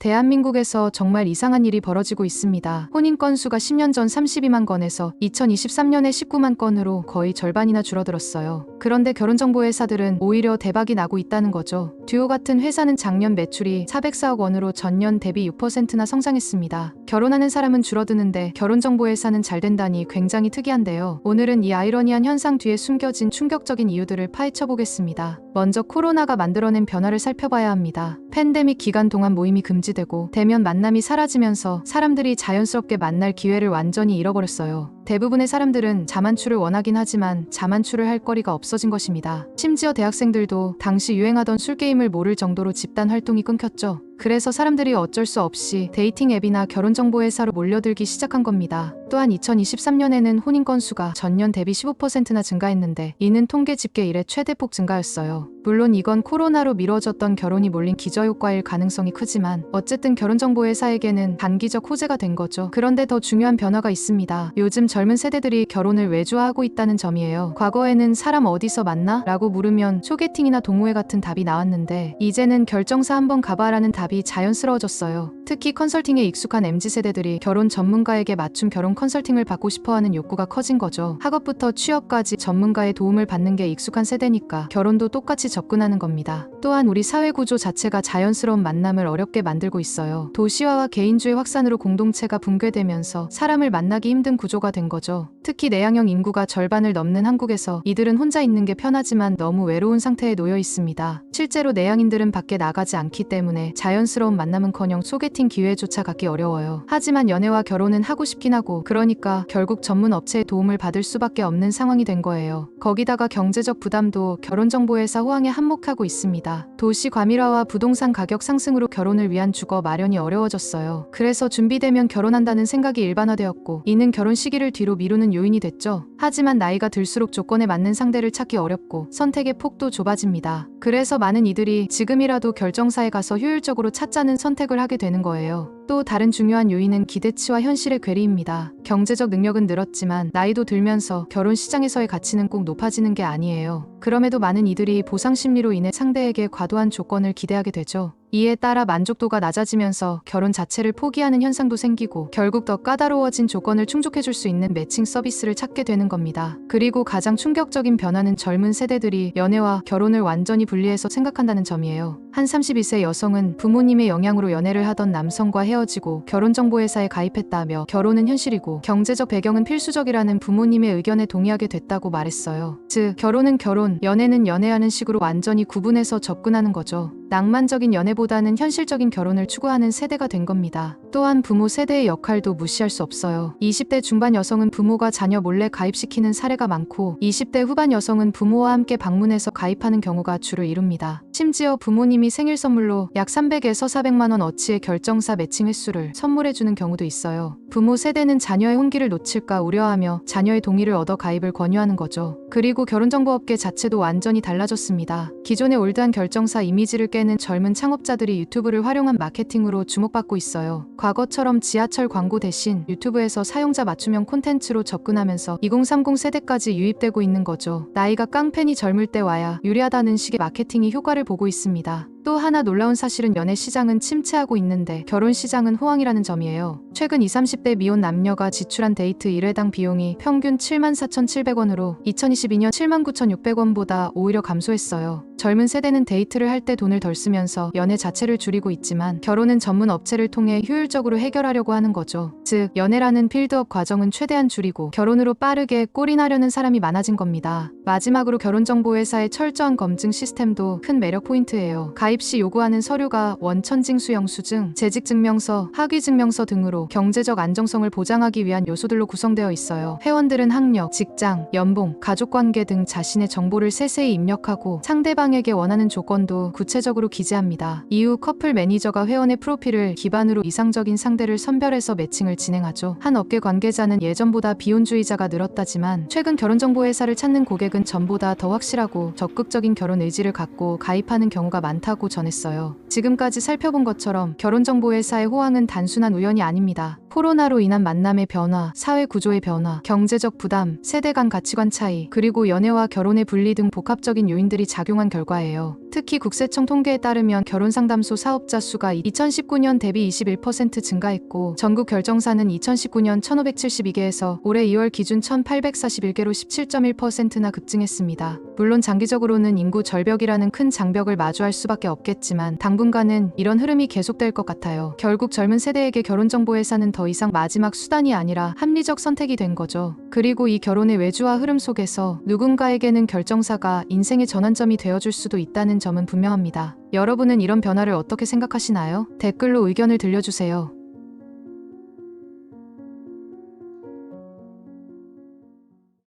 대한민국에서 정말 이상한 일이 벌어지고 있습니다. 혼인 건수가 10년 전 32만 건에서 2023년에 19만 건으로 거의 절반이나 줄어들었어요. 그런데 결혼정보회사들은 오히려 대박이 나고 있다는 거죠. 듀오 같은 회사는 작년 매출이 404억 원으로 전년 대비 6%나 성장했습니다. 결혼하는 사람은 줄어드는데 결혼정보회사는 잘 된다니 굉장히 특이한데요. 오늘은 이 아이러니한 현상 뒤에 숨겨진 충격적인 이유들을 파헤쳐 보겠습니다. 먼저 코로나가 만들어낸 변화를 살펴봐야 합니다. 팬데믹 기간 동안 모임이 금지되고 대면 만남이 사라지면서 사람들이 자연스럽게 만날 기회를 완전히 잃어버렸어요. 대부분의 사람들은 자만추를 원하긴 하지만 자만추를 할 거리가 없어진 것입니다. 심지어 대학생들도 당시 유행하던 술게임을 모를 정도로 집단 활동이 끊겼죠. 그래서 사람들이 어쩔 수 없이 데이팅 앱이나 결혼정보회사로 몰려들기 시작한 겁니다. 또한 2023년에는 혼인 건수가 전년 대비 15%나 증가했는데 이는 통계 집계 이래 최대폭 증가였어요. 물론 이건 코로나로 미뤄졌던 결혼이 몰린 기저효과일 가능성이 크지만 어쨌든 결혼정보회사에게는 단기적 호재가 된 거죠. 그런데 더 중요한 변화가 있습니다. 요즘 젊은 세대들이 결혼을 외주화하고 있다는 점이에요. 과거에는 사람 어디서 만나? 라고 물으면 소개팅이나 동호회 같은 답이 나왔는데 이제는 결정사 한번 가봐라는 답이 자연스러워졌어요. 특히 컨설팅에 익숙한 MZ세대들이 결혼 전문가에게 맞춤 결혼 컨설팅을 받고 싶어하는 욕구가 커진 거죠. 학업부터 취업까지 전문가의 도움을 받는 게 익숙한 세대니까 결혼도 똑같이 접근하는 겁니다. 또한 우리 사회 구조 자체가 자연스러운 만남을 어렵게 만들고 있어요. 도시화와 개인주의 확산으로 공동체가 붕괴되면서 사람을 만나기 힘든 구조가 된 거죠. 특히 내향형 인구가 절반을 넘는 한국에서 이들은 혼자 있는 게 편하지만 너무 외로운 상태에 놓여 있습니다. 실제로 내향인들은 밖에 나가지 않기 때문에 자연 스러운 만남은커녕 소개팅 기회조차 갖기 어려워요. 하지만 연애와 결혼은 하고 싶긴 하고 그러니까 결국 전문 업체의 도움을 받을 수밖에 없는 상황이 된 거예요. 거기다가 경제적 부담도 결혼정보회사 호황에 한몫하고 있습니다. 도시 과밀화와 부동산 가격 상승으로 결혼을 위한 주거 마련이 어려워졌어요. 그래서 준비되면 결혼한다는 생각이 일반화되었고 이는 결혼 시기를 뒤로 미루는 요인이 됐죠. 하지만 나이가 들수록 조건에 맞는 상대를 찾기 어렵고 선택의 폭도 좁아집니다. 그래서 많은 이들이 지금이라도 결정사에 가서 효율적으로 찾자는 선택을 하게 되는 거예요. 또 다른 중요한 요인은 기대치와 현실의 괴리입니다. 경제적 능력은 늘었지만 나이도 들면서 결혼 시장에서의 가치는 꼭 높아지는 게 아니에요. 그럼에도 많은 이들이 보상 심리로 인해 상대에게 과도한 조건을 기대하게 되죠. 이에 따라 만족도가 낮아지면서 결혼 자체를 포기하는 현상도 생기고 결국 더 까다로워진 조건을 충족해줄 수 있는 매칭 서비스를 찾게 되는 겁니다. 그리고 가장 충격적인 변화는 젊은 세대들이 연애와 결혼을 완전히 분리해서 생각한다는 점이에요. 한 32세 여성은 부모님의 영향으로 연애를 하던 남성과 헤어지고 결혼정보회사에 가입했다며 결혼은 현실이고 경제적 배경은 필수적이라는 부모님의 의견에 동의하게 됐다고 말했어요. 즉, 결혼은 결혼, 연애는 연애하는 식으로 완전히 구분해서 접근하는 거죠. 낭만적인 연애보다는 현실적인 결혼을 추구하는 세대가 된 겁니다. 또한 부모 세대의 역할도 무시할 수 없어요. 20대 중반 여성은 부모가 자녀 몰래 가입시키는 사례가 많고 20대 후반 여성은 부모와 함께 방문해서 가입하는 경우가 주를 이룹니다. 심지어 부모님이 생일 선물로 약 300에서 400만 원 어치의 결정사 매칭 횟수를 선물해주는 경우도 있어요. 부모 세대는 자녀의 혼기를 놓칠까 우려하며 자녀의 동의를 얻어 가입을 권유하는 거죠. 그리고 결혼정보업계 자체도 완전히 달라졌습니다. 기존의 올드한 결정사 이미지를 깨는 젊은 창업자들이 유튜브를 활용한 마케팅으로 주목받고 있어요. 과거처럼 지하철 광고 대신 유튜브에서 사용자 맞춤형 콘텐츠로 접근하면서 2030 세대까지 유입되고 있는 거죠. 나이가 깡팬이 젊을 때 와야 유리하다는 식의 마케팅이 효과를 보고 있습니다. 또 하나 놀라운 사실은 연애 시장은 침체하고 있는데 결혼 시장은 호황이라는 점이에요. 최근 20, 30대 미혼 남녀가 지출한 데이트 1회당 비용이 평균 74,700원으로 2022년 79,600원보다 오히려 감소했어요. 젊은 세대는 데이트를 할 때 돈을 덜 쓰면서 연애 자체를 줄이고 있지만 결혼은 전문 업체를 통해 효율적으로 해결하려고 하는 거죠. 즉, 연애라는 필드업 과정은 최대한 줄이고 결혼으로 빠르게 꼴인하려는 사람이 많아진 겁니다. 마지막으로 결혼정보회사의 철저한 검증 시스템도 큰 매력 포인트예요. 시 요구하는 서류가 원천징수 영수증, 재직증명서, 학위증명서 등으로 경제적 안정성을 보장하기 위한 요소들로 구성되어 있어요. 회원들은 학력, 직장, 연봉, 가족관계 등 자신의 정보를 세세히 입력하고 상대방에게 원하는 조건도 구체적으로 기재합니다. 이후 커플 매니저가 회원의 프로필을 기반으로 이상적인 상대를 선별해서 매칭을 진행하죠. 한 업계 관계자는 예전보다 비혼주의자가 늘었다지만 최근 결혼정보회사를 찾는 고객은 전보다 더 확실하고 적극적인 결혼 의지를 갖고 가입하는 경우가 많다고 전했어요. 지금까지 살펴본 것처럼 결혼정보회사의 호황은 단순한 우연이 아닙니다. 코로나로 인한 만남의 변화, 사회 구조의 변화, 경제적 부담, 세대 간 가치관 차이, 그리고 연애와 결혼의 분리 등 복합적인 요인들이 작용한 결과예요. 특히 국세청 통계에 따르면 결혼 상담소 사업자 수가 2019년 대비 21% 증가했고 전국 결정사는 2019년 1572개에서 올해 2월 기준 1841개로 17.1%나 급증했습니다. 물론 장기적으로는 인구 절벽이라는 큰 장벽을 마주할 수밖에 없겠지만 당분간은 이런 흐름이 계속될 것 같아요. 결국 젊은 세대에게 결혼 정보 회사는 더 이상 마지막 수단이 아니라 합리적 선택이 된 거죠. 그리고 이 결혼의 외주화 흐름 속에서 누군가에게는 결정사가 인생의 전환점이 되어줄 수도 있다는 점은 분명합니다. 여러분은 이런 변화를 어떻게 생각하시나요? 댓글로 의견을 들려주세요.